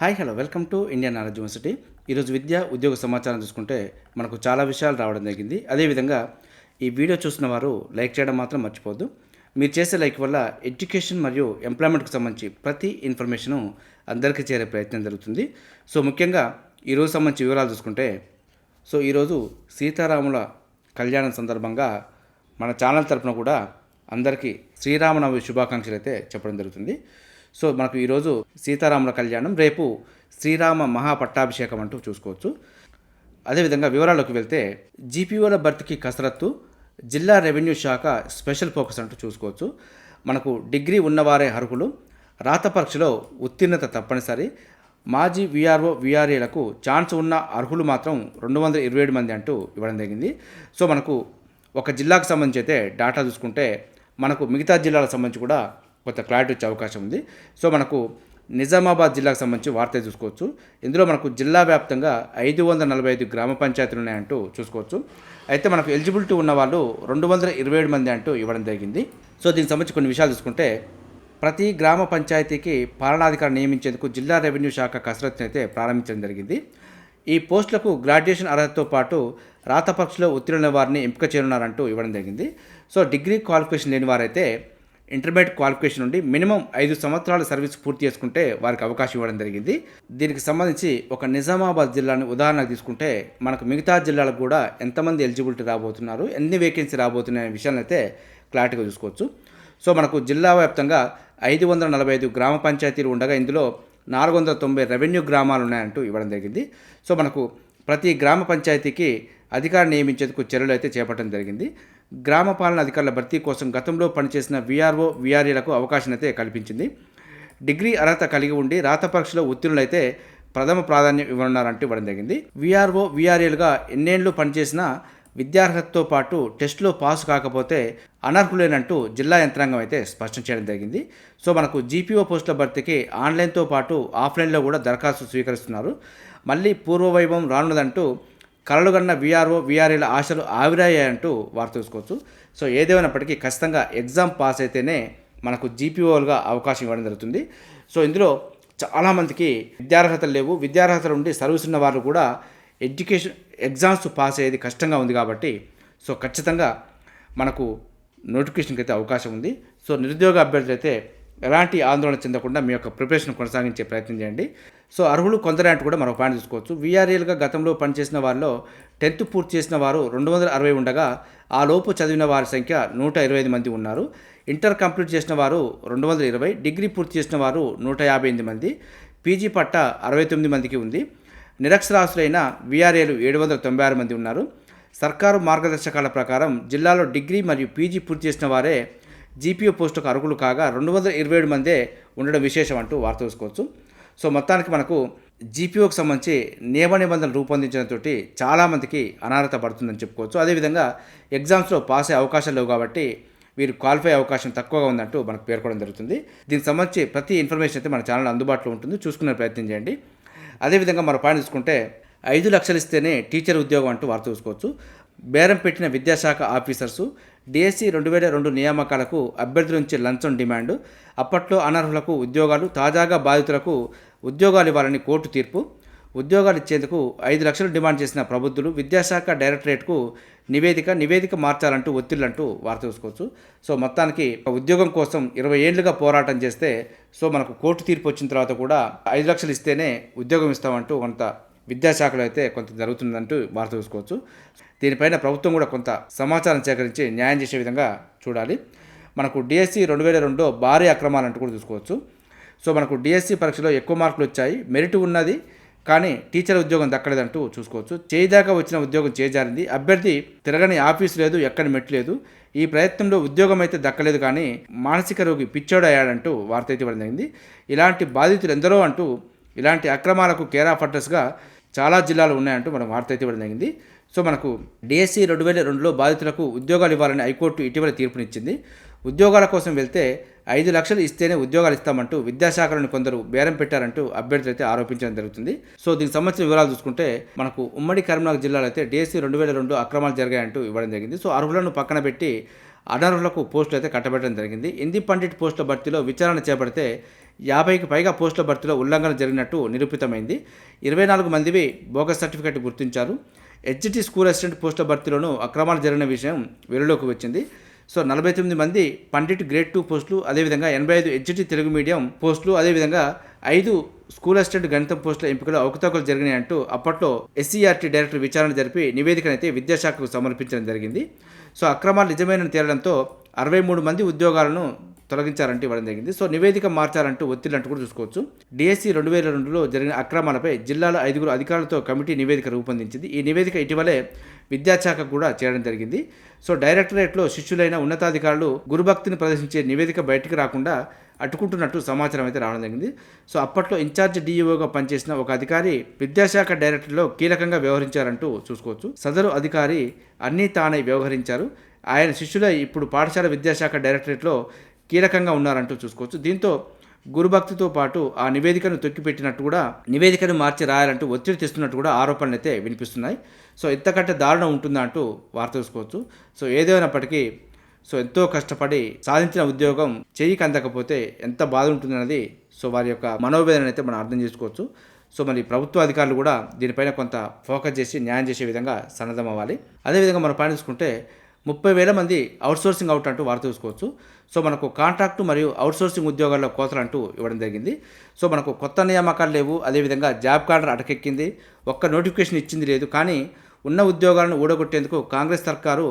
Hi hello welcome to Indian knowledge university. ఈరోజు విద్య ఉద్యోగ సమాచారం చూసుకుంటే మనకు చాలా విషయాలు రావడం జరిగింది. అదేవిధంగా ఈ వీడియో చూసిన వారు లైక్ చేయడం మాత్రం మర్చిపోద్దు మీరు చేసే లైక్ వల్ల ఎడ్యుకేషన్ మరియు ఎంప్లాయ్మెంట్కి సంబంధించి ప్రతి ఇన్ఫర్మేషను అందరికీ చేరే ప్రయత్నం జరుగుతుంది. సో ముఖ్యంగా ఈరోజు సంబంధించి వివరాలు చూసుకుంటే సో ఈరోజు సీతారాముల కళ్యాణం సందర్భంగా మన ఛానల్ తరపున కూడా అందరికీ శ్రీరామనవమి శుభాకాంక్షలు అయితే చెప్పడం జరుగుతుంది. సో మనకు ఈరోజు సీతారాముల కళ్యాణం రేపు శ్రీరామ మహాపట్టాభిషేకం అంటూ చూసుకోవచ్చు. అదేవిధంగా వివరాల్లోకి వెళ్తే జీపీఓల భర్తీకి కసరత్తు జిల్లా రెవెన్యూ శాఖ స్పెషల్ ఫోకస్ అంటూ చూసుకోవచ్చు. మనకు డిగ్రీ ఉన్నవారే అర్హులు. రాత పరీక్షలో ఉత్తీర్ణత తప్పనిసరి. మాజీ విఆర్ఓ విఆర్ఏలకు ఛాన్స్ ఉన్న అర్హులు మాత్రం రెండు వందల ఇరవై ఏడు మంది అంటూ ఇవ్వడం జరిగింది. సో మనకు ఒక జిల్లాకు సంబంధించి అయితే డేటా చూసుకుంటే మనకు మిగతా జిల్లాలకు సంబంధించి కూడా కొంత క్లారిటీ వచ్చే అవకాశం ఉంది. సో మనకు నిజామాబాద్ జిల్లాకు సంబంధించి వార్త చూసుకోవచ్చు. ఇందులో మనకు జిల్లా వ్యాప్తంగా ఐదు వందల నలభై ఐదు గ్రామ పంచాయతీలు ఉన్నాయంటూ చూసుకోవచ్చు. అయితే మనకు ఎలిజిబిలిటీ ఉన్న వాళ్ళు రెండు వందల ఇరవై ఏడు మంది అంటూ ఇవ్వడం జరిగింది. సో దీనికి సంబంధించి కొన్ని విషయాలు చూసుకుంటే ప్రతి గ్రామ పంచాయతీకి పాలనాధికారి నియమించేందుకు జిల్లా రెవెన్యూ శాఖ కసరత్తును అయితే ప్రారంభించడం జరిగింది. ఈ పోస్టులకు గ్రాడ్యుయేషన్ అర్హతతో పాటు రాత పరీక్షలో ఉత్తీర్ణుల వారిని ఎంపిక చేయనున్నారంటూ ఇవ్వడం జరిగింది. సో డిగ్రీ క్వాలిఫికేషన్ లేని వారైతే ఇంటర్మీడియట్ క్వాలిఫికేషన్ నుండి మినిమం ఐదు సంవత్సరాల సర్వీస్ పూర్తి చేసుకుంటే వారికి అవకాశం ఇవ్వడం జరిగింది. దీనికి సంబంధించి ఒక నిజామాబాద్ జిల్లాని ఉదాహరణకు తీసుకుంటే మనకు మిగతా జిల్లాలకు కూడా ఎంతమంది ఎలిజిబిలిటీ రాబోతున్నారు ఎన్ని వేకెన్సీ రాబోతున్నాయి అనే విషయాన్ని అయితే క్లారిటీగా చూసుకోవచ్చు. సో మనకు జిల్లా వ్యాప్తంగా ఐదు వందల నలభై ఐదు గ్రామ పంచాయతీలు ఉండగా ఇందులో నాలుగు వందల తొంభై రెవెన్యూ గ్రామాలు ఉన్నాయంటూ ఇవ్వడం జరిగింది. సో మనకు ప్రతి గ్రామ పంచాయతీకి అధికారం నియమించేందుకు చర్యలు అయితే చేపట్టడం జరిగింది. గ్రామ పాలన అధికారుల భర్తీ కోసం గతంలో పనిచేసిన విఆర్ఓ విఆర్ఏలకు అవకాశం అయితే కల్పించింది. డిగ్రీ అర్హత కలిగి ఉండి రాత పరీక్షలో ఉత్తీర్ణులైతే ప్రథమ ప్రాధాన్యం ఇవ్వనున్నారంటూ ఇవ్వడం జరిగింది. విఆర్ఓ విఆర్ఏలుగా ఎన్నేళ్ళు పనిచేసినా విద్యార్హతతో పాటు టెస్టులో పాస్ కాకపోతే అనర్హులేనంటూ జిల్లా యంత్రాంగం అయితే స్పష్టం చేయడం జరిగింది. సో మనకు జీపీఓ పోస్టుల భర్తీకి ఆన్లైన్తో పాటు ఆఫ్లైన్లో కూడా దరఖాస్తు స్వీకరిస్తున్నారు. మళ్ళీ పూర్వవైభవం రానున్నదంటూ కలలుగన్న విఆర్ఓ వీఆర్ఏల ఆశలు ఆవిరయ్యాయంటూ వారు చూసుకోవచ్చు సో ఏదేమైనప్పటికీ ఖచ్చితంగా ఎగ్జామ్ పాస్ అయితేనే మనకు జీపీఓలుగా అవకాశం ఇవ్వడం జరుగుతుంది. సో ఇందులో చాలామందికి విద్యార్హతలు లేవు. విద్యార్హతలు ఉండి సర్వీస్ ఉన్న వారు కూడా ఎడ్యుకేషన్ ఎగ్జామ్స్ పాస్ అయ్యేది కష్టంగా ఉంది కాబట్టి సో ఖచ్చితంగా మనకు నోటిఫికేషన్కి అయితే అవకాశం ఉంది. సో నిరుద్యోగ అభ్యర్థులు అయితే ఎలాంటి ఆందోళన చెందకుండా మీ యొక్క ప్రిపరేషన్ కొనసాగించే ప్రయత్నం చేయండి. సో అర్హులు కొందరే అంటూ కూడా మనం పాయింట్ చూసుకోవచ్చు. వీఆర్ఏలుగా గతంలో పనిచేసిన వారిలో టెన్త్ పూర్తి చేసిన వారు రెండు వందల అరవై ఉండగా ఆ లోపు చదివిన వారి సంఖ్య నూట ఇరవై ఐదు మంది ఉన్నారు. ఇంటర్ కంప్లీట్ చేసిన వారు రెండు వందల ఇరవై డిగ్రీ పూర్తి చేసిన వారు నూట యాభై ఎనిమిది మంది పీజీ పట్ట అరవై తొమ్మిది మందికి ఉంది. నిరక్షరాస్తులైన వీఆర్ఏలు ఏడు వందల తొంభై ఆరు మంది ఉన్నారు. సర్కారు మార్గదర్శకాల ప్రకారం జిల్లాలో డిగ్రీ మరియు పీజీ పూర్తి చేసిన వారే జీపీఓ పోస్టుకు అర్హులు కాగా రెండు వందల ఇరవై ఏడు మందే ఉండడం విశేషం అంటూ వార్త చూసుకోవచ్చు. సో మొత్తానికి మనకు జీపీఓకి సంబంధించి నియమ నిబంధనలు రూపొందించడంతో చాలామందికి అనర్హత పడుతుందని చెప్పుకోవచ్చు. అదేవిధంగా ఎగ్జామ్స్లో పాస్ అయ్యే అవకాశాలు లేవు కాబట్టి వీరు క్వాలిఫై అవకాశం తక్కువగా ఉందంటూ మనకు పేర్కొనడం జరుగుతుంది. దీనికి సంబంధించి ప్రతి ఇన్ఫర్మేషన్ అయితే మన ఛానల్ అందుబాటులో ఉంటుంది. చూసుకునే ప్రయత్నం చేయండి. అదేవిధంగా మరో పాయింట్ చూసుకుంటే ఐదు లక్షలు ఇస్తేనే టీచర్ ఉద్యోగం అంటూ వార్త చూసుకోవచ్చు. బేరం పెట్టిన విద్యాశాఖ ఆఫీసర్సు డిఎస్సి రెండు వేల రెండు నియామకాలకు అభ్యర్థుల నుంచి లంచం డిమాండ్. అప్పట్లో అనర్హులకు ఉద్యోగాలు తాజాగా బాధితులకు ఉద్యోగాలు ఇవ్వాలని కోర్టు తీర్పు. ఉద్యోగాలు ఇచ్చేందుకు ఐదు లక్షలు డిమాండ్ చేసిన ప్రబుద్ధులు విద్యాశాఖ డైరెక్టరేట్కు నివేదిక నివేదిక మార్చాలంటూ ఒత్తిళ్ళంటూ వార్త చూసుకోవచ్చు. సో మొత్తానికి ఉద్యోగం కోసం ఇరవై ఏళ్ళుగా పోరాటం చేస్తే సో మనకు కోర్టు తీర్పు వచ్చిన తర్వాత కూడా ఐదు లక్షలు ఇస్తేనే ఉద్యోగం ఇస్తామంటూ కొంత విద్యాశాఖలో అయితే కొంత జరుగుతుందంటూ వార్త చూసుకోవచ్చు. దీనిపైన ప్రభుత్వం కూడా కొంత సమాచారం సేకరించి న్యాయం చేసే విధంగా చూడాలి. మనకు డిఎస్సి రెండు వేల రెండులో భారీ అక్రమాలంటూ కూడా చూసుకోవచ్చు. సో మనకు డిఎస్సి పరీక్షలో ఎక్కువ మార్కులు వచ్చాయి మెరిట్ ఉన్నది కానీ టీచర్ ఉద్యోగం దక్కలేదంటూ చూసుకోవచ్చు. చేయిదాకా వచ్చిన ఉద్యోగం చేజారింది. అభ్యర్థి తిరగని ఆఫీసు లేదు ఎక్కడ మెట్టు లేదు. ఈ ప్రయత్నంలో ఉద్యోగం అయితే దక్కలేదు కానీ మానసిక రోగి పిచ్చోడయ్యాడంటూ వార్త అయితే ఇవ్వడం జరిగింది. ఇలాంటి బాధితులు ఎందరో అంటూ ఇలాంటి అక్రమాలకు కేర్ ఆఫ్ అడ్రస్గా చాలా జిల్లాలు ఉన్నాయంటూ మనం వార్త అయితే ఇవ్వడం జరిగింది. సో మనకు డిఎస్సి రెండు వేల రెండులో బాధితులకు ఉద్యోగాలు ఇవ్వాలని హైకోర్టు ఇటీవల తీర్పునిచ్చింది. ఉద్యోగాల కోసం వెళ్తే ఐదు లక్షలు ఇస్తేనే ఉద్యోగాలు ఇస్తామంటూ విద్యాశాఖలను కొందరు బేరం పెట్టారంటూ అభ్యర్థులు అయితే ఆరోపించడం జరుగుతుంది. సో దీనికి సంబంధించిన వివరాలు చూసుకుంటే మనకు ఉమ్మడి కరీంనగర్ జిల్లాలో అయితే డిఎస్సి రెండు వేల రెండు అక్రమాలు జరిగాయంటూ ఇవ్వడం జరిగింది. సో అర్హులను పక్కన పెట్టి అనర్హులకు పోస్టులు అయితే కట్టబెట్టడం జరిగింది. ఇంది పండిట్ పోస్టుల భర్తీలో విచారణ చేపడితే యాభైకి పైగా పోస్టుల భర్తీలో ఉల్లంఘన జరిగినట్టు నిరూపితమైంది. ఇరవై నాలుగు మందివి బోగస్ సర్టిఫికెట్ గుర్తించారు. హెచ్జిటి స్కూల్ అసిస్టెంట్ పోస్టుల భర్తీలోనూ అక్రమాలు జరిగిన విషయం వెలుగులోకి వచ్చింది. సో నలభై తొమ్మిది మంది పండిట్ గ్రేడ్ టూ పోస్టులు అదేవిధంగా ఎనభై ఐదు హెచ్జిటి తెలుగు మీడియం పోస్టులు అదేవిధంగా ఐదు స్కూల్ అసిస్టెంట్ గణితం పోస్టుల ఎంపికలో అవకతవకలు జరిగినాయంటూ అప్పట్లో ఎస్సీఆర్టీ డైరెక్టర్ విచారణ జరిపి నివేదికనైతే విద్యాశాఖకు సమర్పించడం జరిగింది. సో అక్రమాలు నిజమైన తేలడంతో అరవై మూడు మంది ఉద్యోగాలను తొలగించారంటూ ఇవ్వడం జరిగింది. సో నివేదిక మార్చారంటూ అంటూ కూడా చూసుకోవచ్చు. డిఎస్సి రెండు వేల రెండులో జరిగిన అక్రమాలపై జిల్లాల ఐదుగురు అధికారులతో కమిటీ నివేదిక రూపొందించింది. ఈ నివేదిక ఇటీవలే విద్యాశాఖ కూడా చేయడం జరిగింది. సో డైరెక్టరేట్లో శిష్యులైన ఉన్నతాధికారులు గురుభక్తిని ప్రదర్శించే నివేదిక బయటకు రాకుండా అట్టుకుంటున్నట్టు సమాచారం అయితే రావడం జరిగింది. సో అప్పట్లో ఇన్ఛార్జ్ డీఈఓగా పనిచేసిన ఒక అధికారి విద్యాశాఖ డైరెక్టర్లో కీలకంగా వ్యవహరించారంటూ చూసుకోవచ్చు. సదరు అధికారి అన్నీ తానై వ్యవహరించారు. ఆయన శిష్యులై ఇప్పుడు పాఠశాల విద్యాశాఖ డైరెక్టరేట్లో కీలకంగా ఉన్నారంటూ చూసుకోవచ్చు. దీంతో గురుభక్తితో పాటు ఆ నివేదికను తొక్కిపెట్టినట్టు కూడా నివేదికను మార్చి రాయాలంటూ ఒత్తిడి తెస్తున్నట్టు కూడా ఆరోపణలు అయితే వినిపిస్తున్నాయి. సో ఇంతకంటే దారుణం ఉంటుందా అంటూ వార్త చూసుకోవచ్చు. సో ఏదేమైనప్పటికీ సో ఎంతో కష్టపడి సాధించిన ఉద్యోగం చేయికి అందకపోతే ఎంత బాధ ఉంటుందన్నది సో వారి యొక్క మనోవేదన అయితే మనం అర్థం చేసుకోవచ్చు. సో మరి ప్రభుత్వ అధికారులు కూడా దీనిపైన కొంత ఫోకస్ చేసి న్యాయం చేసే విధంగా సన్నద్ధం అవ్వాలి అదేవిధంగా మనం పని చూసుకుంటే ముప్పై వేల మంది అవుట్సోర్సింగ్ అవుట్ అంటూ వార్త చూసుకోవచ్చు. సో మనకు కాంట్రాక్టు మరియు అవుట్సోర్సింగ్ ఉద్యోగాల్లో కోతలు అంటూ ఇవ్వడం జరిగింది. సో మనకు కొత్త నియామకాలు లేవు. అదేవిధంగా జాబ్ కార్డర్ అటకెక్కింది. ఒక్క నోటిఫికేషన్ ఇచ్చింది లేదు. కానీ ఉన్న ఉద్యోగాలను ఊడగొట్టేందుకు కాంగ్రెస్ సర్కారు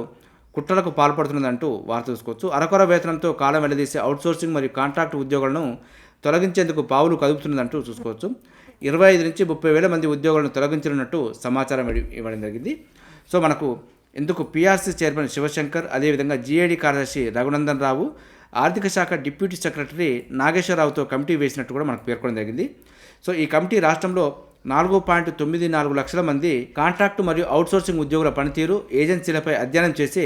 కుట్రలకు పాల్పడుతున్నదంటూ వార్త చూసుకోవచ్చు. అరకొర వేతనంతో కాలం వెళ్ళదీసే అవుట్సోర్సింగ్ మరియు కాంట్రాక్ట్ ఉద్యోగాలను తొలగించేందుకు పావులు కదుపుతున్నదంటూ చూసుకోవచ్చు. ఇరవై ఐదు నుంచి ముప్పై వేల మంది ఉద్యోగులను తొలగించనున్నట్టు సమాచారం ఇవ్వడం జరిగింది. సో మనకు ఇందుకు పీఆర్సీ చైర్మన్ శివశంకర్ అదేవిధంగా జీఏడీ కార్యదర్శి రఘునందన్ రావు ఆర్థిక శాఖ డిప్యూటీ సెక్రటరీ నాగేశ్వరరావుతో కమిటీ వేసినట్టు కూడా మనకు పేర్కొనడం జరిగింది. సో ఈ కమిటీ రాష్ట్రంలో నాలుగు పాయింట్ తొమ్మిది నాలుగు లక్షల మంది కాంట్రాక్టు మరియు అవుట్సోర్సింగ్ ఉద్యోగుల పనితీరు ఏజెన్సీలపై అధ్యయనం చేసి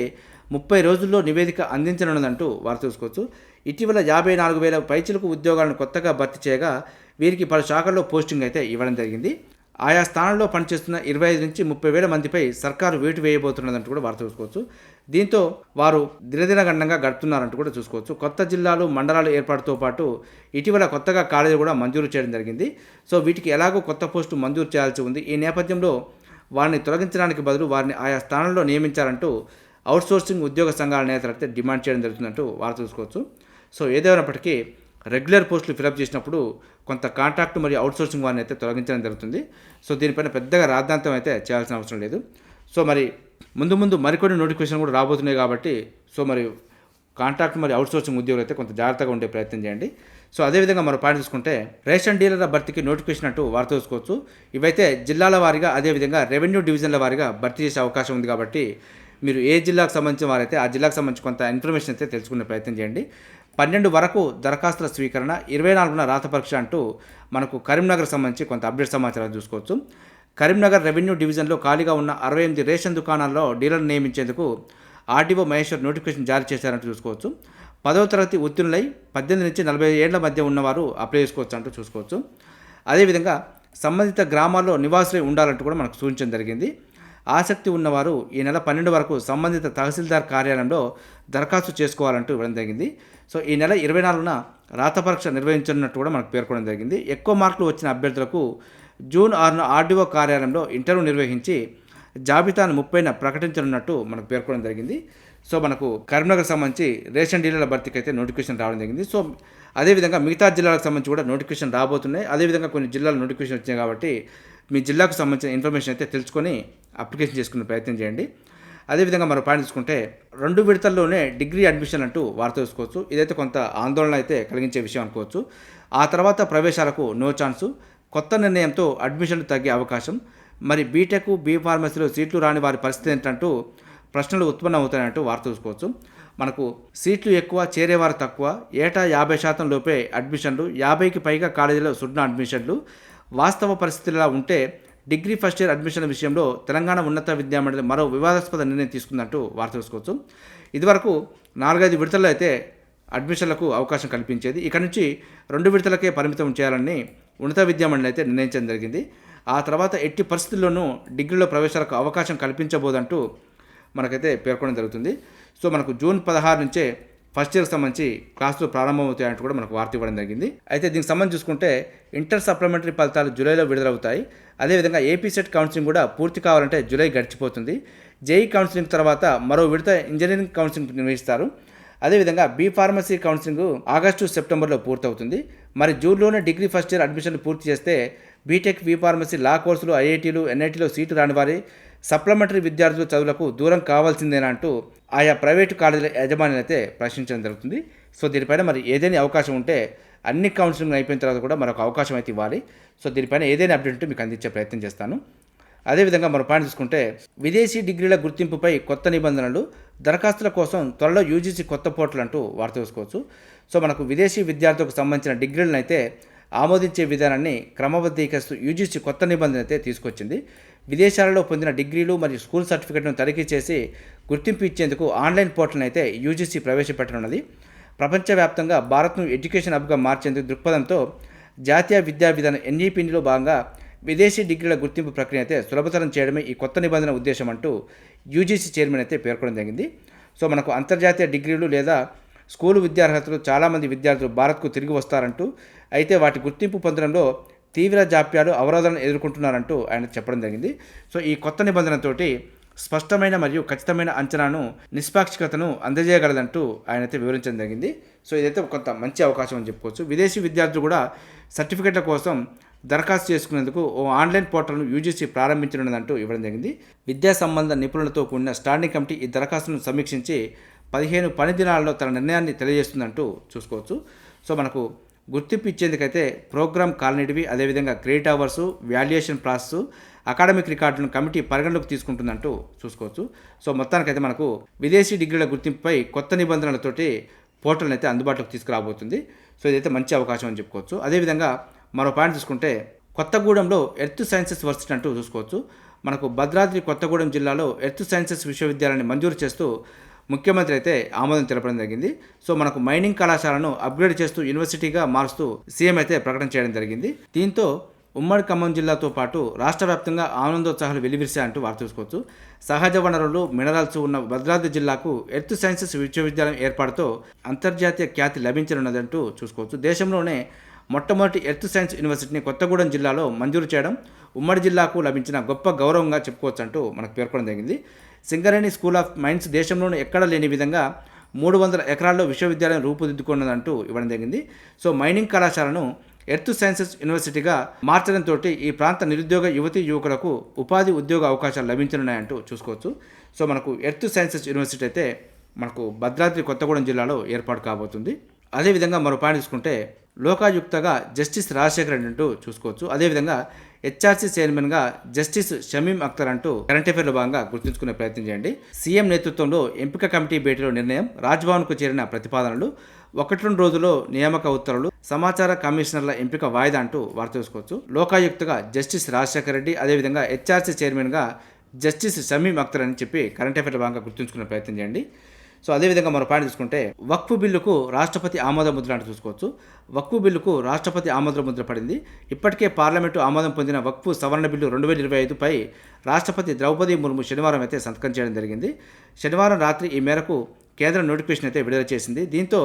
ముప్పై రోజుల్లో నివేదిక అందించనున్నదంటూ వారు చూసుకోవచ్చు ఇటీవల యాభై నాలుగు వేల పైచిలకు ఉద్యోగాలను కొత్తగా భర్తీ చేయగా వీరికి పలు శాఖల్లో పోస్టింగ్ అయితే ఇవ్వడం జరిగింది. ఆయా స్థానాల్లో పనిచేస్తున్న ఇరవై ఐదు నుంచి ముప్పై వేల మందిపై సర్కారు వేటు వేయబోతున్నదంటూ కూడా వార్త చూసుకోవచ్చు. దీంతో వారు దినదినగండంగా గడుపుతున్నారంటూ కూడా చూసుకోవచ్చు. కొత్త జిల్లాలు మండలాలు ఏర్పాటుతో పాటు ఇటీవల కొత్తగా కాలేజీ కూడా మంజూరు చేయడం జరిగింది. సో వీటికి ఎలాగో కొత్త పోస్టు మంజూరు చేయాల్సి ఉంది. ఈ నేపథ్యంలో వారిని తొలగించడానికి బదులు వారిని ఆయా స్థానంలో నియమించారంటూ అవుట్సోర్సింగ్ ఉద్యోగ సంఘాల నేతలు అయితే డిమాండ్ చేయడం జరుగుతుందంటూ వార్త చూసుకోవచ్చు. సో ఏదేమైనప్పటికీ రెగ్యులర్ పోస్టులు ఫిలప్ చేసినప్పుడు కొంత కాంట్రాక్ట్ మరియు అవుట్సోర్సింగ్ వారిని అయితే తొలగించడం జరుగుతుంది. సో దీనిపైన పెద్దగా రాద్ధాంతం అయితే చేయాల్సిన అవసరం లేదు. సో మరి ముందు ముందు మరికొన్ని నోటిఫికేషన్ కూడా రాబోతున్నాయి కాబట్టి సో మరి కాంట్రాక్ట్ మరియు అవుట్సోర్సింగ్ ఉద్యోగులు అయితే కొంత జాగ్రత్తగా ఉండే ప్రయత్నం చేయండి. సో అదేవిధంగా మనం పాయింట్ చూసుకుంటే రేషన్ డీలర్ల భర్తీకి నోటిఫికేషన్ అంటూ వార్త చూసుకోవచ్చు. ఇవైతే జిల్లాల వారీగా అదేవిధంగా రెవెన్యూ డివిజన్ల వారీగా భర్తీ చేసే అవకాశం ఉంది కాబట్టి మీరు ఏ జిల్లాకు సంబంధించిన వారైతే ఆ జిల్లాకు సంబంధించి కొంత ఇన్ఫర్మేషన్ అయితే తెలుసుకునే ప్రయత్నం చేయండి. పన్నెండు వరకు దరఖాస్తుల స్వీకరణ ఇరవై నాలుగున రాత పరీక్ష అంటూ మనకు కరీంనగర్ సంబంధించి కొంత అప్డేట్ సమాచారం చూసుకోవచ్చు. కరీంనగర్ రెవెన్యూ డివిజన్లో ఖాళీగా ఉన్న అరవై ఎనిమిది రేషన్ దుకాణాల్లో డీలర్లు నియమించేందుకు ఆర్డీఓ మహేశ్వర్ నోటిఫికేషన్ జారీ చేశారంటూ చూసుకోవచ్చు. పదవ తరగతి ఉత్తీర్ణులై పద్దెనిమిది నుంచి నలభై ఏళ్ళ మధ్య ఉన్నవారు అప్లై చేసుకోవచ్చు అంటూ చూసుకోవచ్చు. అదేవిధంగా సంబంధిత గ్రామాల్లో నివాసులై ఉండాలంటూ కూడా మనకు సూచించడం జరిగింది. ఆసక్తి ఉన్నవారు ఈ నెల పన్నెండు వరకు సంబంధిత తహసీల్దార్ కార్యాలయంలో దరఖాస్తు చేసుకోవాలంటూ ఇవ్వడం జరిగింది. సో ఈ నెల ఇరవై నాలుగున రాత పరీక్ష నిర్వహించనున్నట్టు కూడా మనకు పేర్కొనడం జరిగింది. ఎక్కువ మార్కులు వచ్చిన అభ్యర్థులకు జూన్ ఆరున ఆర్డీఓ కార్యాలయంలో ఇంటర్వ్యూ నిర్వహించి జాబితాను ముప్పైన ప్రకటించనున్నట్టు మనకు పేర్కొనడం జరిగింది. సో మనకు కరీంనగర్ సంబంధించి రేషన్ డీలర్ల భర్తీకి అయితే నోటిఫికేషన్ రావడం జరిగింది. సో అదేవిధంగా మిగతా జిల్లాలకు సంబంధించి కూడా నోటిఫికేషన్ రాబోతున్నాయి. అదేవిధంగా కొన్ని జిల్లాలు నోటిఫికేషన్ వచ్చాయి కాబట్టి మీ జిల్లాకు సంబంధించిన ఇన్ఫర్మేషన్ అయితే తెలుసుకొని అప్లికేషన్ చేసుకునే ప్రయత్నం చేయండి. అదేవిధంగా మనం పాయింట్ చూసుకుంటే రెండు విడతల్లోనే డిగ్రీ అడ్మిషన్ అంటూ వార్త చూసుకోవచ్చు ఇదైతే కొంత ఆందోళన అయితే కలిగించే విషయం అనుకోవచ్చు. ఆ తర్వాత ప్రవేశాలకు నో ఛాన్సు. కొత్త నిర్ణయంతో అడ్మిషన్లు తగ్గే అవకాశం. మరి బీటెక్ బీ ఫార్మసీలో సీట్లు రాని వారి పరిస్థితి ఏంటంటూ ప్రశ్నలు ఉత్పన్నం అవుతాయంటూ వార్త చూసుకోవచ్చు మనకు సీట్లు ఎక్కువ చేరేవారు తక్కువ. ఏటా యాభై శాతం లోపే అడ్మిషన్లు. యాభైకి పైగా కాలేజీలో సున్నా అడ్మిషన్లు. వాస్తవ పరిస్థితులు ఉంటే డిగ్రీ ఫస్ట్ ఇయర్ అడ్మిషన్ల విషయంలో తెలంగాణ ఉన్నత విద్యామండలి మరో వివాదాస్పద నిర్ణయం తీసుకుందంటూ వార్త చూసుకోవచ్చు ఇదివరకు నాలుగైదు విడతల్లో అయితే అడ్మిషన్లకు అవకాశం కల్పించేది. ఇక నుంచి రెండు విడతలకే పరిమితం చేయాలని ఉన్నత విద్యామండలి అయితే నిర్ణయించడం జరిగింది. ఆ తర్వాత ఎట్టి పరిస్థితుల్లోనూ డిగ్రీలో ప్రవేశాలకు అవకాశం కల్పించబోదంటూ మనకైతే పేర్కొనడం జరుగుతుంది. సో మనకు జూన్ పదహారు నుంచే ఫస్ట్ ఇయర్కి సంబంధించి క్లాసులు ప్రారంభమవుతాయంటూ కూడా మనకు వార్త ఇవ్వడం జరిగింది. అయితే దీనికి సంబంధించి చూసుకుంటే ఇంటర్ సప్లిమెంటరీ ఫలితాలు జూలైలో విడుదలవుతాయి. అదేవిధంగా ఏపీ సెట్ కౌన్సిలింగ్ కూడా పూర్తి కావాలంటే జూలై గడిచిపోతుంది. జేఈ కౌన్సిలింగ్ తర్వాత మరో విడత ఇంజనీరింగ్ కౌన్సిలింగ్ నిర్వహిస్తారు. అదేవిధంగా బీ ఫార్మసీ కౌన్సిలింగ్ ఆగస్టు సెప్టెంబర్లో పూర్తవుతుంది. మరి జూన్లోనే డిగ్రీ ఫస్ట్ ఇయర్ అడ్మిషన్లు పూర్తి చేస్తే బీటెక్ బీ ఫార్మసీ లా కోర్సులు ఐఐటీలు ఎన్ఐటీలో సీటు రాని వారి సప్లిమెంటరీ విద్యార్థుల చదువులకు దూరం కావాల్సిందేనా అంటూ ఆయా ప్రైవేటు కాలేజీల యాజమాన్యాలు అయితే ప్రశ్నించడం జరుగుతుంది. సో దీనిపైన మరి ఏదైనా అవకాశం ఉంటే అన్ని కౌన్సిలింగ్ అయిపోయిన తర్వాత కూడా మరొక అవకాశం అయితే ఇవ్వాలి. సో దీనిపైన ఏదైనా అప్డేట్ ఉంటే మీకు అందించే ప్రయత్నం చేస్తాను. అదేవిధంగా మరో పాయింట్ చూసుకుంటే విదేశీ డిగ్రీల గుర్తింపుపై కొత్త నిబంధనలు దరఖాస్తుల కోసం త్వరలో యూజీసీ కొత్త పోర్టల్ అంటూ వార్త చూసుకోవచ్చు సో మనకు విదేశీ విద్యార్థులకు సంబంధించిన డిగ్రీలను అయితే ఆమోదించే విధానాన్ని క్రమబద్ధీకరిస్తూ యూజీసీ కొత్త నిబంధన అయితే తీసుకొచ్చింది. విదేశాలలో పొందిన డిగ్రీలు మరియు స్కూల్ సర్టిఫికెట్ను తనిఖీ చేసి గుర్తింపు ఇచ్చేందుకు ఆన్లైన్ పోర్టల్ని అయితే యూజీసీ ప్రవేశపెట్టనున్నది. ప్రపంచవ్యాప్తంగా భారత్ను ఎడ్యుకేషన్ హబ్గా మార్చేందుకు దృక్పథంతో జాతీయ విద్యా విధానం ఎన్ఈపిలో భాగంగా విదేశీ డిగ్రీల గుర్తింపు ప్రక్రియ అయితే సులభతరం చేయడమే ఈ కొత్త నిబంధన ఉద్దేశం అంటూ యూజీసీ చైర్మన్ అయితే పేర్కొనడం జరిగింది. సో మనకు అంతర్జాతీయ డిగ్రీలు లేదా స్కూలు విద్యార్హతలు చాలామంది విద్యార్థులు భారత్కు తిరిగి వస్తారంటూ అయితే వాటి గుర్తింపు పొందడంలో తీవ్ర జాప్యాలు అవరోధాలను ఎదుర్కొంటున్నారంటూ ఆయన చెప్పడం జరిగింది. సో ఈ కొత్త నిబంధనతోటి స్పష్టమైన మరియు ఖచ్చితమైన అంచనాను నిష్పాక్షికతను అందజేయగలదంటూ ఆయన అయితే వివరించడం జరిగింది. సో ఇదైతే కొంత మంచి అవకాశం అని చెప్పుకోవచ్చు. విదేశీ విద్యార్థులు కూడా సర్టిఫికెట్ల కోసం దరఖాస్తు చేసుకునేందుకు ఓ ఆన్లైన్ పోర్టల్ను యూజీసీ ప్రారంభించనున్నదంటూ ఇవ్వడం జరిగింది. విద్యా సంబంధ నిపుణులతో కూడిన స్టాండింగ్ కమిటీ ఈ దరఖాస్తును సమీక్షించి పదిహేను పని దినాల్లో తన నిర్ణయాన్ని తెలియజేస్తుందంటూ చూసుకోవచ్చు. సో మనకు గుర్తింపు ఇచ్చేందుకైతే ప్రోగ్రామ్ కాలనీటివి అదేవిధంగా credit hours valuation process academic రికార్డులను కమిటీ పరిగణలోకి తీసుకుంటుందంటూ చూసుకోవచ్చు. సో మొత్తానికైతే మనకు విదేశీ డిగ్రీల గుర్తింపుపై కొత్త నిబంధనలతోటి పోర్టల్ని అయితే అందుబాటులోకి తీసుకురాబోతుంది. సో ఇదైతే మంచి అవకాశం అని చెప్పుకోవచ్చు. అదేవిధంగా మరో పాయింట్ చూసుకుంటే కొత్తగూడెంలో ఎర్త్ సైన్సెస్ వర్సిటీ అంటూ చూసుకోవచ్చు. మనకు భద్రాద్రి కొత్తగూడెం జిల్లాలో ఎర్త్ సైన్సెస్ విశ్వవిద్యాలయాన్ని మంజూరు చేస్తూ ముఖ్యమంత్రి అయితే ఆమోదం తెలపడం జరిగింది. సో మనకు మైనింగ్ కళాశాలను అప్గ్రేడ్ చేస్తూ యూనివర్సిటీగా మారుస్తూ సీఎం అయితే ప్రకటన చేయడం జరిగింది. దీంతో ఉమ్మడి ఖమ్మం జిల్లాతో పాటు రాష్ట్ర వ్యాప్తంగా ఆనందోత్సాహాలు వెలివిరిశాయంటూ వార్త చూసుకోవచ్చు సహజ వనరులు మినరల్స్ ఉన్న భద్రాద్రి జిల్లాకు ఎర్త్ సైన్సెస్ విశ్వవిద్యాలయం ఏర్పాటుతో అంతర్జాతీయ ఖ్యాతి లభించనున్నదంటూ చూసుకోవచ్చు. దేశంలోనే మొట్టమొదటి ఎర్త్ సైన్స్ యూనివర్సిటీని కొత్తగూడెం జిల్లాలో మంజూరు చేయడం ఉమ్మడి జిల్లాకు లభించిన గొప్ప గౌరవంగా చెప్పుకోవచ్చు అంటూ మనకు పేర్కొనడం జరిగింది. సింగరేణి స్కూల్ ఆఫ్ మైన్స్ దేశంలోనూ ఎక్కడ లేని విధంగా మూడు వందల ఎకరాల్లో విశ్వవిద్యాలయం రూపుదిద్దుకున్నదంటూ ఇవ్వడం జరిగింది. సో మైనింగ్ కళాశాలను ఎర్త్ సైన్సెస్ యూనివర్సిటీగా మార్చడంతో ఈ ప్రాంత నిరుద్యోగ యువతి యువకులకు ఉపాధి ఉద్యోగ అవకాశాలు లభించనున్నాయంటూ చూసుకోవచ్చు. సో మనకు ఎర్త్ సైన్సెస్ యూనివర్సిటీ అయితే మనకు భద్రాద్రి కొత్తగూడెం జిల్లాలో ఏర్పాటు కాబోతుంది. అదేవిధంగా మరో పాయింట్ తీసుకుంటే లోకాయుక్తగా జస్టిస్ రాజశేఖర్ రెడ్డి అంటూ చూసుకోవచ్చు. అదేవిధంగా హెచ్ఆర్సీ చైర్మన్గా జస్టిస్ షమీం అఖ్తర్ అంటూ కరెంట్ అఫైర్లో భాగంగా గుర్తుంచుకునే ప్రయత్నం చేయండి. సీఎం నేతృత్వంలో ఎంపిక కమిటీ భేటీలో నిర్ణయం రాజ్భవన్కు చేరిన ప్రతిపాదనలు ఒకటి రెండు రోజుల్లో నియామక ఉత్తర్వులు సమాచార కమిషనర్ల ఎంపిక వాయిదా అంటూ వార్త చూసుకోవచ్చు. లోకాయుక్తగా జస్టిస్ రాజశేఖర రెడ్డి అదేవిధంగా హెచ్ఆర్సీ చైర్మన్గా జస్టిస్ షమీం అఖ్తర్ అని చెప్పి కరెంట్ అఫైర్ భాగంగా గుర్తుంచుకునే ప్రయత్నం చేయండి. సో అదేవిధంగా మరో పాయింట్ చూసుకుంటే వక్ఫ్ బిల్లుకు రాష్ట్రపతి ఆమోద ముద్ర అంటూ చూసుకోవచ్చు. వక్ఫ్ బిల్లుకు రాష్ట్రపతి ఆమోద ముద్ర పడింది. ఇప్పటికే పార్లమెంటు ఆమోదం పొందిన వక్ఫ్ సవరణ బిల్లు రెండు వేల ఇరవై ఐదుపై రాష్ట్రపతి ద్రౌపది ముర్ము శనివారం అయితే సంతకం చేయడం జరిగింది. శనివారం రాత్రి ఈ మేరకు కేంద్రం నోటిఫికేషన్ అయితే విడుదల చేసింది. దీంతో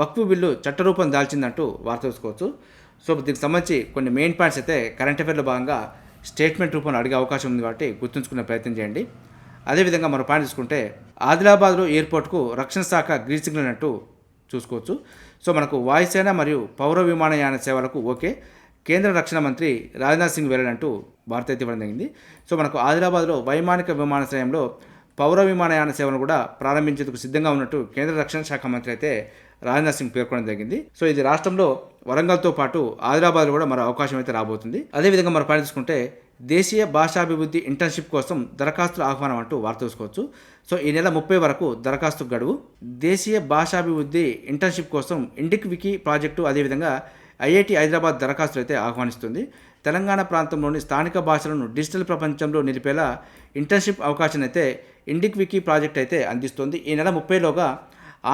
వక్ఫ్ బిల్లు చట్టరూపం దాల్చిందంటూ వార్త చూసుకోవచ్చు. సో దీనికి సంబంధించి కొన్ని మెయిన్ పాయింట్స్ అయితే కరెంట్ అఫేర్లో భాగంగా స్టేట్మెంట్ రూపంలో అడిగే అవకాశం ఉంది కాబట్టి గుర్తుంచుకునే ప్రయత్నం చేయండి. అదేవిధంగా మరో పాయింట్ చూసుకుంటే ఆదిలాబాద్లో ఎయిర్పోర్ట్కు రక్షణ శాఖ గ్రీన్ సిగ్నల్ అంటూ చూసుకోవచ్చు. సో మనకు వాయుసేన మరియు పౌర విమానయాన సేవలకు ఓకే. కేంద్ర రక్షణ మంత్రి రాజ్నాథ్ సింగ్ వెళ్ళాలంటూ వార్త అయితే ఇవ్వడం జరిగింది. సో మనకు ఆదిలాబాద్లో వైమానిక విమానాశ్రయంలో పౌర విమానయాన సేవను కూడా ప్రారంభించేందుకు సిద్ధంగా ఉన్నట్టు కేంద్ర రక్షణ శాఖ మంత్రి అయితే రాజ్నాథ్ సింగ్ పేర్కొనడం జరిగింది. సో ఇది రాష్ట్రంలో వరంగల్తో పాటు ఆదిలాబాద్లో కూడా మరో అవకాశం అయితే రాబోతుంది. అదేవిధంగా మరో పని చూసుకుంటే దేశీయ భాషాభివృద్ధి ఇంటర్న్షిప్ కోసం దరఖాస్తుల ఆహ్వానం అంటూ వార్త చూసుకోవచ్చు. సో ఈ నెల ముప్పై వరకు దరఖాస్తు గడువు. దేశీయ భాషాభివృద్ధి ఇంటర్న్షిప్ కోసం ఇండిక్ వికీ ప్రాజెక్టు అదేవిధంగా ఐఐటి హైదరాబాద్ దరఖాస్తులు అయితే ఆహ్వానిస్తుంది. తెలంగాణ ప్రాంతంలోని స్థానిక భాషలను డిజిటల్ ప్రపంచంలో నిలిపేలా ఇంటర్న్షిప్ అవకాశం అయితే ఇండిక్ వికీ ప్రాజెక్ట్ అయితే అందిస్తుంది. ఈ నెల ముప్పైలోగా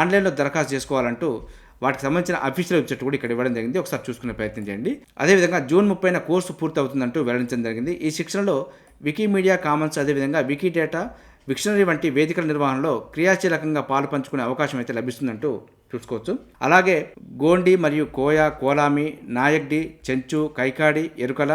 ఆన్లైన్లో దరఖాస్తు చేసుకోవాలంటూ వాటికి సంబంధించిన అఫీషియల్ వెబ్సైట్ కూడా ఇక్కడ ఇవ్వడం జరిగింది. ఒకసారి చూసుకునే ప్రయత్నం చేయండి. అదేవిధంగా జూన్ ముప్పైన కోర్సు పూర్తి అవుతుందంటూ వెల్లడించడం జరిగింది. ఈ శిక్షణలో వికీమీడియా కామన్స్ అదేవిధంగా వికీ డేటా విక్షనరీ వంటి వేదికల నిర్వహణలో క్రియాశీలకంగా పాలు పంచుకునే అవకాశం అయితే లభిస్తుందంటూ చూసుకోవచ్చు. అలాగే గోండి మరియు కోయ కోలామి నాయక్డి చెంచు కైకాడి ఎరుకల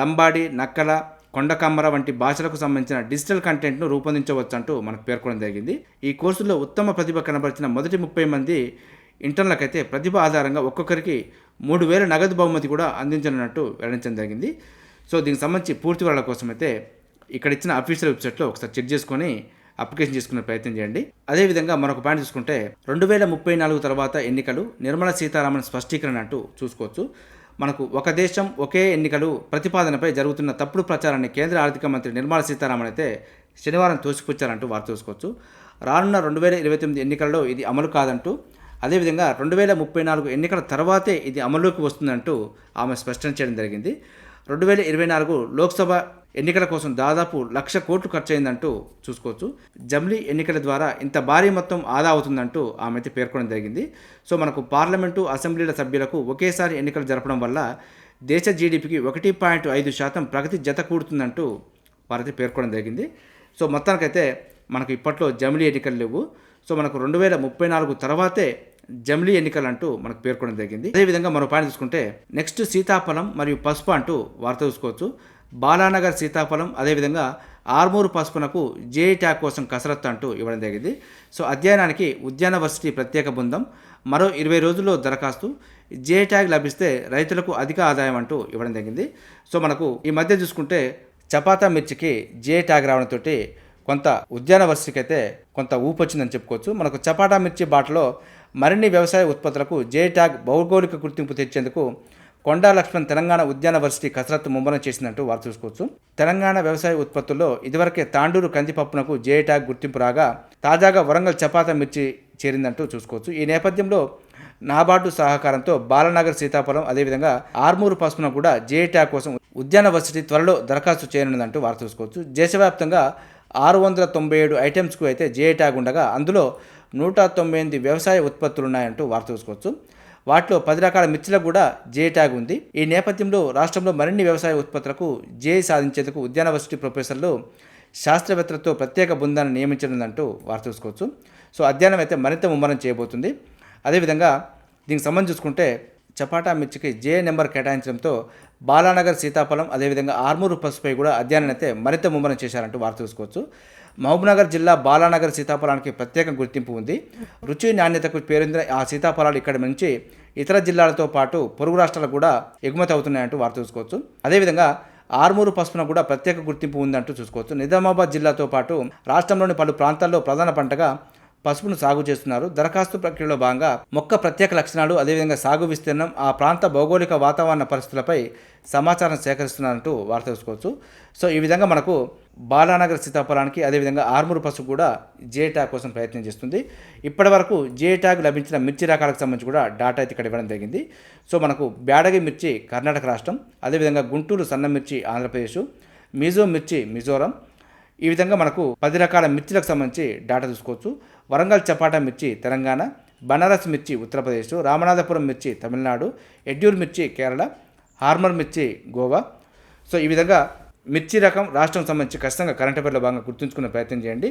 లంబాడి నక్కల కొండకమ్మర వంటి భాషలకు సంబంధించిన డిజిటల్ కంటెంట్ను రూపొందించవచ్చు అంటూ మనకు పేర్కొనడం జరిగింది. ఈ కోర్సులో ఉత్తమ ప్రతిభ కనబరిచిన మొదటి ముప్పై మంది ఇంటర్నకైతే ప్రతిభ ఆధారంగా ఒక్కొక్కరికి మూడు వేల నగదు బహుమతి కూడా అందించనున్నట్టు వెల్లడించడం జరిగింది. సో దీనికి సంబంధించి పూర్తి వివరాల కోసం అయితే ఇక్కడ ఇచ్చిన అఫీషియల్ వెబ్సైట్లో ఒకసారి చెక్ చేసుకొని అప్లికేషన్ చేసుకునే ప్రయత్నం చేయండి. అదేవిధంగా మరొక పాయింట్ చూసుకుంటే రెండు వేల ముప్పై నాలుగు తర్వాత ఎన్నికలు నిర్మలా సీతారామన్ స్పష్టీకరణ అంటూ చూసుకోవచ్చు. మనకు ఒక దేశం ఒకే ఎన్నికలు ప్రతిపాదనపై జరుగుతున్న తప్పుడు ప్రచారాన్ని కేంద్ర ఆర్థిక మంత్రి నిర్మలా సీతారామన్ అయితే శనివారం తోసిపుచ్చారంటూ వారు చూసుకోవచ్చు. రానున్న రెండు వేల ఇరవై తొమ్మిది ఎన్నికల్లో ఇది అమలు కాదంటూ అదేవిధంగా రెండు వేల ముప్పై నాలుగు ఎన్నికల తర్వాతే ఇది అమల్లోకి వస్తుందంటూ ఆమె స్పష్టం చేయడం జరిగింది. రెండు వేల ఇరవై నాలుగు లోక్సభ ఎన్నికల కోసం దాదాపు లక్ష కోట్లు ఖర్చయిందంటూ చూసుకోవచ్చు. జమ్లీ ఎన్నికల ద్వారా ఇంత భారీ మొత్తం ఆదా అవుతుందంటూ ఆమె అయితే పేర్కొనడం జరిగింది. సో మనకు పార్లమెంటు అసెంబ్లీల సభ్యులకు ఒకేసారి ఎన్నికలు జరపడం వల్ల దేశ జీడిపికి ఒకటి పాయింట్ ఐదు శాతం ప్రగతి జత కూడుతుందంటూ వారైతే పేర్కొనడం జరిగింది. సో మొత్తానికైతే మనకు ఇప్పట్లో జమిలీ ఎన్నికలు లేవు. సో మనకు రెండు వేల ముప్పై నాలుగు తర్వాతే జమిలీ ఎన్నికలు అంటూ మనకు పేర్కొనడం జరిగింది. అదేవిధంగా మరో పాయింట్ చూసుకుంటే నెక్స్ట్ సీతాఫలం మరియు పసుపు అంటూ వార్త చూసుకోవచ్చు. బాలానగర్ సీతాఫలం అదేవిధంగా ఆర్మూరు పసుపునకు జేఈ ట్యాగ్ కోసం కసరత్తు అంటూ ఇవ్వడం జరిగింది. సో అధ్యయనానికి ఉద్యానవర్సిటీ ప్రత్యేక బృందం మరో ఇరవై రోజుల్లో దరఖాస్తు జే ట్యాగ్ లభిస్తే రైతులకు అధిక ఆదాయం అంటూ ఇవ్వడం జరిగింది. సో మనకు ఈ మధ్య చూసుకుంటే చపాతా మిర్చికి జే ట్యాగ్ రావడంతో కొంత ఉద్యానవర్సిటీకి అయితే కొంత ఊపు వచ్చిందని చెప్పుకోవచ్చు. మనకు చపాటా మిర్చి బాటలో మరిన్ని వ్యవసాయ ఉత్పత్తులకు జే ట్యాగ్ భౌగోళిక గుర్తింపు తెచ్చేందుకు కొండా లక్ష్మణ్ తెలంగాణ ఉద్యాన వర్సిటీ కసరత్తు ముమ్మరం చేసిందంటూ వారు చూసుకోవచ్చు. తెలంగాణ వ్యవసాయ ఉత్పత్తుల్లో ఇదివరకే తాండూరు కందిపప్పునకు జే ట్యాగ్ గుర్తింపు రాగా తాజాగా వరంగల్ చపాతా మిర్చి చేరిందంటూ చూసుకోవచ్చు. ఈ నేపథ్యంలో నాబార్డు సహకారంతో బాలనగర్ సీతాఫలం అదేవిధంగా ఆర్మూరు పసుపున కూడా జే ట్యాగ్ కోసం ఉద్యాన వర్సిటీ త్వరలో దరఖాస్తు చేయనుందంటూ వారు చూసుకోవచ్చు. దేశవ్యాప్తంగా ఆరు వందల తొంభై ఏడు ఐటమ్స్కు అయితే జే ట్యాగ్ ఉండగా అందులో నూట తొంభై ఎనిమిది వ్యవసాయ ఉత్పత్తులు ఉన్నాయంటూ వార్త చూసుకోవచ్చు. వాటిలో పది రకాల మిర్చిలకు కూడా జే ట్యాగ్ ఉంది. ఈ నేపథ్యంలో రాష్ట్రంలో మరిన్ని వ్యవసాయ ఉత్పత్తులకు జే సాధించేందుకు ఉద్యానవర్సిటీ ప్రొఫెసర్లు శాస్త్రవేత్తలతో ప్రత్యేక బృందాన్ని నియమించనుందంటూ వార్త చూసుకోవచ్చు. సో అధ్యయనం అయితే మరింత ముమ్మరం చేయబోతుంది. అదేవిధంగా దీనికి సంబంధించి చూసుకుంటే చపాటా మిర్చికి జే నెంబర్ కేటాయించడంతో బాలానగర్ సీతాఫలం అదేవిధంగా ఆర్మూరు పసుపై కూడా అధ్యయనం అయితే మరింత ముమ్మరం చేశారంటూ వార్త చూసుకోవచ్చు. మహబూబ్నగర్ జిల్లా బాలానగర్ సీతాఫలానికి ప్రత్యేక గుర్తింపు ఉంది. రుచి నాణ్యతకు పేరొందిన ఆ సీతాఫలాలు ఇక్కడి నుంచి ఇతర జిల్లాలతో పాటు పొరుగు రాష్ట్రాలకు కూడా ఎగుమతి అవుతున్నాయంటూ వారు చూసుకోవచ్చు. అదేవిధంగా ఆర్మూరు పసుపున కూడా ప్రత్యేక గుర్తింపు ఉందంటూ చూసుకోవచ్చు. నిజామాబాద్ జిల్లాతో పాటు రాష్ట్రంలోని పలు ప్రాంతాల్లో ప్రధాన పంటగా పసుపును సాగు చేస్తున్నారు. దరఖాస్తు ప్రక్రియలో భాగంగా మొక్క ప్రత్యేక లక్షణాలు అదేవిధంగా సాగు విస్తీర్ణం ఆ ప్రాంత భౌగోళిక వాతావరణ పరిస్థితులపై సమాచారం సేకరిస్తున్నారంటూ వార్త తెలుసుకోవచ్చు సో ఈ విధంగా మనకు బాలానగర్ సీతాఫలానికి అదేవిధంగా ఆర్మూరు పసుపు కూడా జే ట్యాగ్ కోసం ప్రయత్నం చేస్తుంది. ఇప్పటి వరకు జే ట్యాగ్ లభించిన మిర్చి రకాలకు సంబంధించి కూడా డాటా అయితే ఇక్కడ ఇవ్వడం జరిగింది. సో మనకు బ్యాడగి మిర్చి కర్ణాటక రాష్ట్రం అదేవిధంగా గుంటూరు సన్న మిర్చి ఆంధ్రప్రదేశ్ మిజో మిర్చి మిజోరం. ఈ విధంగా మనకు పది రకాల మిర్చిలకు సంబంధించి డేటా చూసుకోవచ్చు. వరంగల్ చపాటా మిర్చి తెలంగాణ బనారస్ మిర్చి ఉత్తరప్రదేశ్ రామనాథపురం మిర్చి తమిళనాడు ఎడ్యూర్ మిర్చి కేరళ హార్మర్ మిర్చి గోవా. సో ఈ విధంగా మిర్చి రకం రాష్ట్రం సంబంధించి ఖచ్చితంగా కరెంట్ అఫేర్లో భాగంగా గుర్తుంచుకునే ప్రయత్నం చేయండి.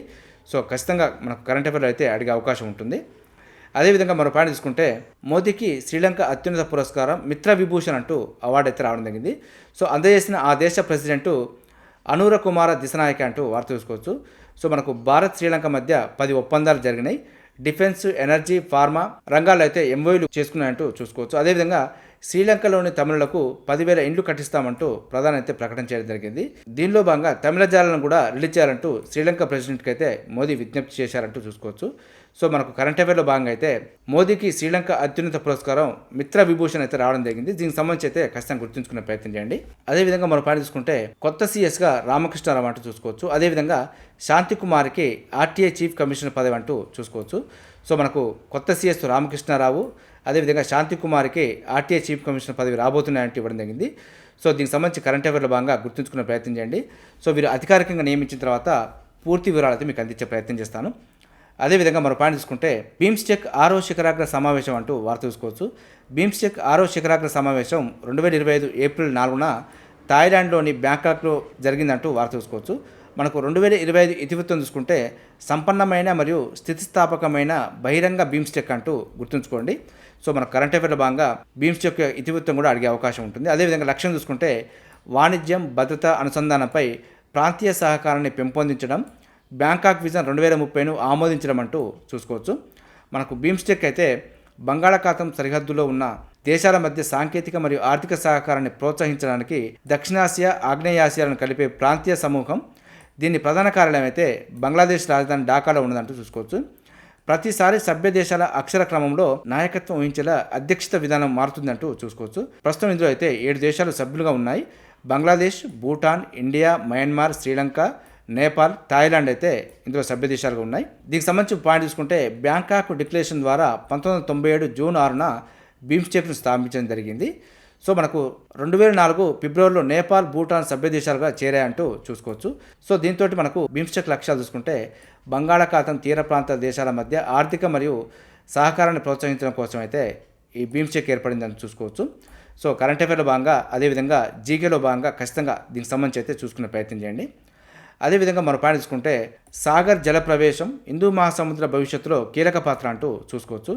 సో ఖచ్చితంగా మనకు కరెంట్ అఫైర్లో అయితే అడిగే అవకాశం ఉంటుంది. అదేవిధంగా మరో పాయింట్ తీసుకుంటే మోదీకి శ్రీలంక అత్యున్నత పురస్కారం మిత్ర విభూషణ్ అంటూ అవార్డు అయితే రావడం జరిగింది. సో అందజేసిన ఆ దేశ ప్రెసిడెంటు అనూర కుమార దిశనాయక అంటూ వార్త చూసుకోవచ్చు. సో మనకు భారత్ శ్రీలంక మధ్య పది ఒప్పందాలు జరిగినాయి. డిఫెన్స్ ఎనర్జీ ఫార్మా రంగాల్లో అయితే ఎంఓయూలు చేసుకున్నాయంటూ చూసుకోవచ్చు. అదేవిధంగా శ్రీలంకలోని తమిళులకు పదివేల ఇండ్లు కట్టిస్తామంటూ ప్రధాని అయితే ప్రకటన చేయడం జరిగింది. దీనిలో భాగంగా తమిళ జాలను కూడా రిలీజ్ చేయాలంటూ శ్రీలంక ప్రెసిడెంట్కి అయితే మోదీ విజ్ఞప్తి చేశారంటూ చూసుకోవచ్చు. సో మనకు కరెంట్ అఫేర్లో భాగంగా అయితే మోదీకి శ్రీలంక అత్యున్నత పురస్కారం మిత్ర విభూషణ్ అయితే రావడం జరిగింది. దీనికి సంబంధించి అయితే ఖచ్చితంగా గుర్తుంచుకునే ప్రయత్నం చేయండి. అదేవిధంగా మనం పని చూసుకుంటే కొత్త సీఎస్గా రామకృష్ణారావు అంటూ చూసుకోవచ్చు. అదేవిధంగా శాంతి కుమార్కి ఆర్టీఐ చీఫ్ కమిషనర్ పదవి అంటూ చూసుకోవచ్చు. సో మనకు కొత్త సీఎస్ రామకృష్ణారావు అదేవిధంగా శాంతి కుమార్కి ఆర్టీఐ చీఫ్ కమిషనర్ పదవి రాబోతున్నాయంటూ ఇవ్వడం జరిగింది. సో దీనికి సంబంధించి కరెంట్ అఫైర్లో భాగంగా గుర్తుంచుకునే ప్రయత్నం చేయండి. సో వీరు అధికారికంగా నియమించిన తర్వాత పూర్తి వివరాలు అయితే మీకు అందించే ప్రయత్నం చేస్తాను. అదేవిధంగా మరో పాయింట్ చూసుకుంటే బీమ్స్టెక్ ఆరో శిఖరాగ్ర సమావేశం అంటూ వార్త చూసుకోవచ్చు. బీమ్స్టెక్ ఆరో శిఖరాగ్ర సమావేశం రెండు వేల ఇరవై ఐదు ఏప్రిల్ నాలుగున థాయిలాండ్లోని బ్యాంకాక్లో జరిగిందంటూ వార్త చూసుకోవచ్చు. మనకు రెండు వేల ఇరవై ఐదు ఇతివృత్తం చూసుకుంటే సంపన్నమైన మరియు స్థితిస్థాపకమైన బహిరంగ బీమ్స్టెక్ అంటూ గుర్తుంచుకోండి. సో మన కరెంట్ అఫేర్లో భాగంగా బీమ్స్టెక్ ఇతివృత్తం కూడా అడిగే అవకాశం ఉంటుంది. అదేవిధంగా లక్ష్యం చూసుకుంటే వాణిజ్యం భద్రత అనుసంధానంపై ప్రాంతీయ సహకారాన్ని పెంపొందించడం బ్యాంకాక్ విజన్ రెండు వేల ముప్పైను ఆమోదించడం అంటూ చూసుకోవచ్చు. మనకు బీమ్స్టెక్ అయితే బంగాళాఖాతం సరిహద్దులో ఉన్న దేశాల మధ్య సాంకేతిక మరియు ఆర్థిక సహకారాన్ని ప్రోత్సహించడానికి దక్షిణాసియా ఆగ్నేయాసియాలను కలిపే ప్రాంతీయ సమూహం దీని ప్రధాన కార్యాలయం అయితే బంగ్లాదేశ్ రాజధాని ఢాకాలో ఉన్నదంటూ చూసుకోవచ్చు. ప్రతిసారి సభ్య దేశాల అక్షర క్రమంలో నాయకత్వం వహించేలా అధ్యక్షత విధానం మారుతుందంటూ చూసుకోవచ్చు. ప్రస్తుతం ఇందులో అయితే ఏడు దేశాలు సభ్యులుగా ఉన్నాయి. Bangladesh Bhutan India Myanmar Sri Lanka Nepal Thailand అయితే ఇందులో సభ్య దేశాలుగా ఉన్నాయి. దీనికి సంబంధించి పాయింట్ చూసుకుంటే బ్యాంకాక్ డిక్లరేషన్ ద్వారా పంతొమ్మిది వందల తొంభై ఏడు జూన్ ఆరున బీమ్స్టెక్ను స్థాపించడం జరిగింది. సో మనకు రెండు వేల నాలుగు ఫిబ్రవరిలో నేపాల్ భూటాన్ సభ్య దేశాలుగా చేరాయంటూ చూసుకోవచ్చు. సో దీంతో మనకు బిమ్స్టెక్ లక్ష్యాలు చూసుకుంటే బంగాళాఖాతం తీర ప్రాంత దేశాల మధ్య ఆర్థిక మరియు సహకారాన్ని ప్రోత్సహించడం కోసం అయితే ఈ బీమ్స్టెక్ ఏర్పడిందని చూసుకోవచ్చు. సో కరెంట్ అఫేర్లో భాగంగా అదేవిధంగా జీకేలో భాగంగా ఖచ్చితంగా దీనికి సంబంధించి అయితే చూసుకునే ప్రయత్నం చేయండి. అదేవిధంగా మనం పాయింట్ చూసుకుంటే సాగర్ జల ప్రవేశం హిందూ మహాసముద్ర భవిష్యత్తులో కీలక పాత్ర అంటూ చూసుకోవచ్చు.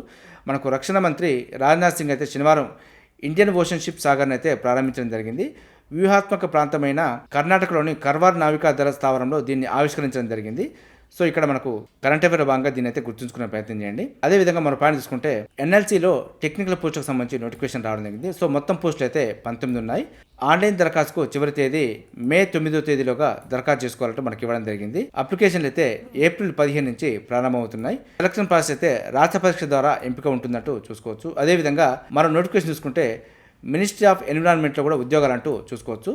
మనకు రక్షణ మంత్రి రాజ్నాథ్ సింగ్ అయితే శనివారం ఇండియన్ ఓషన్ షిప్ సాగర్ని అయితే ప్రారంభించడం జరిగింది. వ్యూహాత్మక ప్రాంతమైన కర్ణాటకలోని కర్వార్ నావికాదళ స్థావరంలో దీన్ని ఆవిష్కరించడం జరిగింది. సో ఇక్కడ మనకు కరెంట్ అఫేర్ భాగంగా దీన్ని అయితే గుర్తుంచుకునే ప్రయత్నం చేయండి. అదేవిధంగా మనం పాయింట్ తీసుకుంటే ఎన్ఎల్సీలో టెక్నికల్ పోస్టుకు సంబంధించి నోటిఫికేషన్ రావడం జరిగింది. సో మొత్తం పోస్టులు అయితే పంతొమ్మిది ఉన్నాయి. ఆన్లైన్ దరఖాస్తుకు చివరి తేదీ మే తొమ్మిదో తేదీలోగా దరఖాస్తు చేసుకోవాలంటే మనకి ఇవ్వడం జరిగింది. అప్లికేషన్లు అయితే ఏప్రిల్ పదిహేను నుంచి ప్రారంభమవుతున్నాయి. సెలక్షన్ ప్రాసెస్ అయితే రాష్ట్ర పరీక్ష ద్వారా ఎంపిక ఉంటుందంటూ చూసుకోవచ్చు. అదేవిధంగా మరో నోటిఫికేషన్ చూసుకుంటే మినిస్ట్రీ ఆఫ్ ఎన్విరాన్మెంట్లో కూడా ఉద్యోగాలు అంటూ చూసుకోవచ్చు.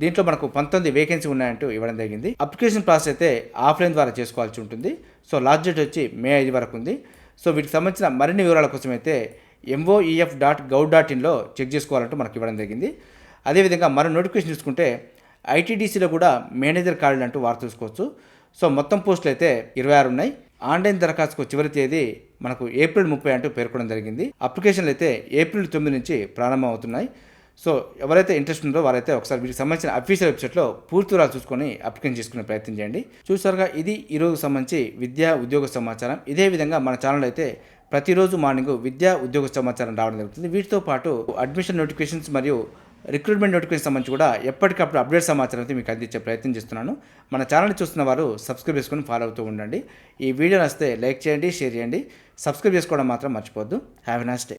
దీంట్లో మనకు పంతొమ్మిది వేకెన్సీ ఉన్నాయంటూ ఇవ్వడం జరిగింది. అప్లికేషన్ ప్రాసెస్ అయితే ఆఫ్లైన్ ద్వారా చేసుకోవాల్సి ఉంటుంది. సో లాస్ట్ డేట్ వచ్చి మే ఐదు వరకు ఉంది. సో వీటికి సంబంధించిన మరిన్ని వివరాల కోసం అయితే ఎంఓఈఎఫ్ డాట్ గౌడ్ డాట్ ఇన్లో చెక్ చేసుకోవాలంటూ మనకి ఇవ్వడం జరిగింది. అదేవిధంగా మరో నోటిఫికేషన్ చూసుకుంటే ఐటీడీసీలో కూడా మేనేజర్ ఖాళీలు అంటూ వార్త చూసుకోవచ్చు. సో మొత్తం పోస్టులు అయితే ఇరవై ఆరు ఉన్నాయి. ఆన్లైన్ దరఖాస్తుకు చివరి తేదీ మనకు ఏప్రిల్ ముప్పై అంటూ పేర్కొనడం జరిగింది. అప్లికేషన్లు అయితే ఏప్రిల్ తొమ్మిది నుంచి ప్రారంభం అవుతున్నాయి సో ఎవరైతే ఇంట్రెస్ట్ ఉందో వారైతే ఒకసారి వీటికి సంబంధించిన అఫీషియల్ వెబ్సైట్లో పూర్తి వివరాలు చూసుకొని అప్లికేషన్ చేసుకునే ప్రయత్నం చేయండి. చూసారుగా ఇది ఈరోజు సంబంధించి విద్యా ఉద్యోగ సమాచారం. ఇదే విధంగా మన ఛానల్ అయితే ప్రతిరోజు మార్నింగ్ విద్యా ఉద్యోగ సమాచారం రావడం జరుగుతుంది. వీటితో పాటు అడ్మిషన్ నోటిఫికేషన్స్ మరియు రిక్రూట్మెంట్ నోటిఫికేషన్ సంబంధించి కూడా ఎప్పటికప్పుడు అప్డేట్ సమాచారం అయితే మీకు అందించే ప్రయత్నం చేస్తున్నాను. మన ఛానల్ చూస్తున్న వారు సబ్స్క్రైబ్ చేసుకొని ఫాలో అవుతూ ఉండండి. ఈ వీడియో నస్తే లైక్ చేయండి షేర్ చేయండి. సబ్స్క్రైబ్ చేసుకోవడం మాత్రం మర్చిపోద్దు హ్యావ్ ఎ నైస్ డే.